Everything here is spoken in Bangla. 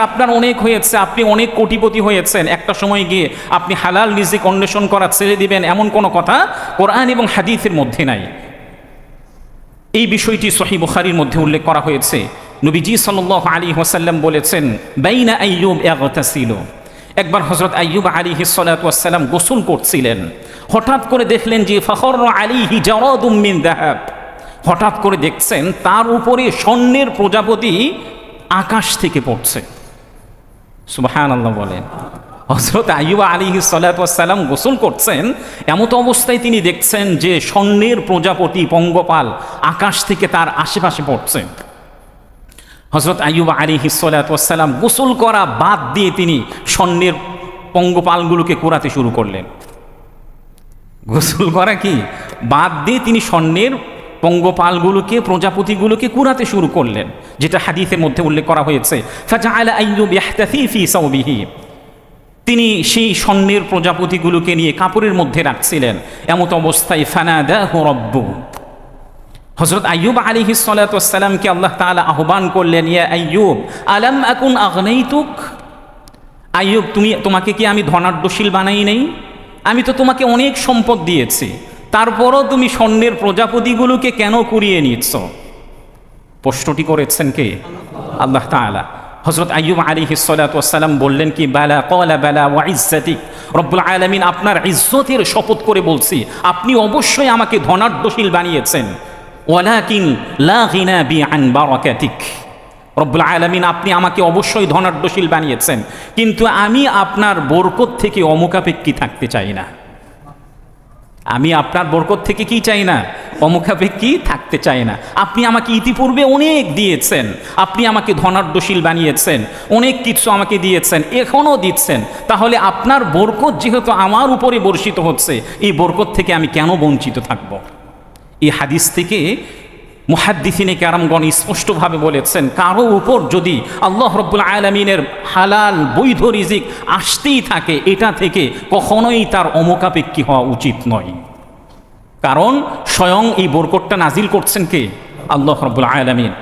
আপনার অনেক হয়েছে, আপনি অনেক কোটিপতি হয়েছেন। একটা সময় গিয়ে আপনি হালাল রিজিক অন্বেষণ করা ছেড়ে দিবেন এমন কোনো কথা কোরআন এবং হাদিসের মধ্যে নাই। এই বিষয়টি সহি বুখারির মধ্যে উল্লেখ করা হয়েছে। নবীজি সাল্লাহ আলী ওসাল্লাম বলেছেন, বাইনা আইয়ুব এগতাসিল একবার হজরত আইয়ুব আলী হিসালাম গোসল করছিলেন। হঠাৎ করে দেখলেন যে, ফখর আলী হিজারুমিন দাহাব। হঠাৎ করে দেখছেন তার উপরে স্বর্ণের প্রজাপতি আকাশ থেকে পড়ছে। সুবাহান আল্লাহ বলেন হজরত আইব আলী সালাতাম গোসল করছেন, এমত অবস্থায় তিনি দেখছেন যে স্বর্ণের প্রজাপতি পঙ্গপাল আকাশ থেকে তার আশেপাশে পড়ছে। হজরত আইব আলী সালাতাম গোসল করা বাদ দিয়ে তিনি স্বর্ণের পঙ্গপালগুলোকে কোরাতে শুরু করলেন। গোসল করা কি? বাদ দিয়ে তিনি স্বর্ণের পঙ্গপালগুলোকে প্রজাপতিগুলোকে কুড়াতে শুরু করলেন, যেটা হাদিসের মধ্যে উল্লেখ করা হয়েছে। তিনি সেই স্বর্ণের প্রজাপতিগুলোকে নিয়ে কাপড়ের মধ্যে রাখছিলেন। এমত অবস্থায় ফানাদাহু রব্বু। হজরত আইয়ুব আলী সালাতামকে আল্লাহ তাআলা আহ্বান করলেন, ইয়া আইয়ুব, আলাম আকুন আগনাইতুক? আইয়ুব, তুমি, তোমাকে কি আমি ধনাঢ্যশীল বানাই নেই? আমি তো তোমাকে অনেক সম্পদ দিয়েছি। তারপরও তুমি স্বর্ণের প্রজাপতিগুলোকে কেন কুড়িয়ে নিচ্ছ? প্রশ্নটি করেছেন কে? আল্লাহ তাআলা। হজরত আইয়ুব আলী হিসালাম বললেন কি, বেলা কলা বেলা ওয়া ইজ্জাতিক। রব্বুল আলমিন আপনার ইজ্জতের শপথ করে বলছি, আপনি অবশ্যই আমাকে ধনাঢ্যশীল বানিয়েছেন। ওয়ালাকিন লা গিনা বি আন বারাকাতিক। রব্বুল আলমিন, আপনি আমাকে অবশ্যই ধনাঢ্যশীল বানিয়েছেন। কিন্তু আমি আপনার বরকত থেকে অমুখাপেক্ষী থাকতে চাই না। আমি আপনার বরকত থেকে কি চাই না? অমুখাপেক্ষী থাকতে চাই না? আপনি আমাকে ইতিপূর্বে অনেক দিয়েছেন। আপনি আমাকে ধনাঢ্যশীল বানিয়েছেন। অনেক কিছু আমাকে দিয়েছেন এখনও দিচ্ছেন। তাহলে আপনার বরকত যেহেতু আমার উপরে বর্ষিত হচ্ছে, এই বরকত থেকে আমি কেন বঞ্চিত থাকব? এই হাদিস থেকে মুহাদ্দিফিনে ক্যারামগণ স্পষ্টভাবে বলেছেন, কারও উপর যদি আল্লাহ রব্বুল আলমিনের হালাল বৈধ রিজিক আসতেই থাকে, এটা থেকে কখনোই তার অমোকাপেক্ষী হওয়া উচিত নয়। কারণ স্বয়ং এই বরকতটা নাজিল করছেন কে? আল্লাহ রব্বুল আলমিন।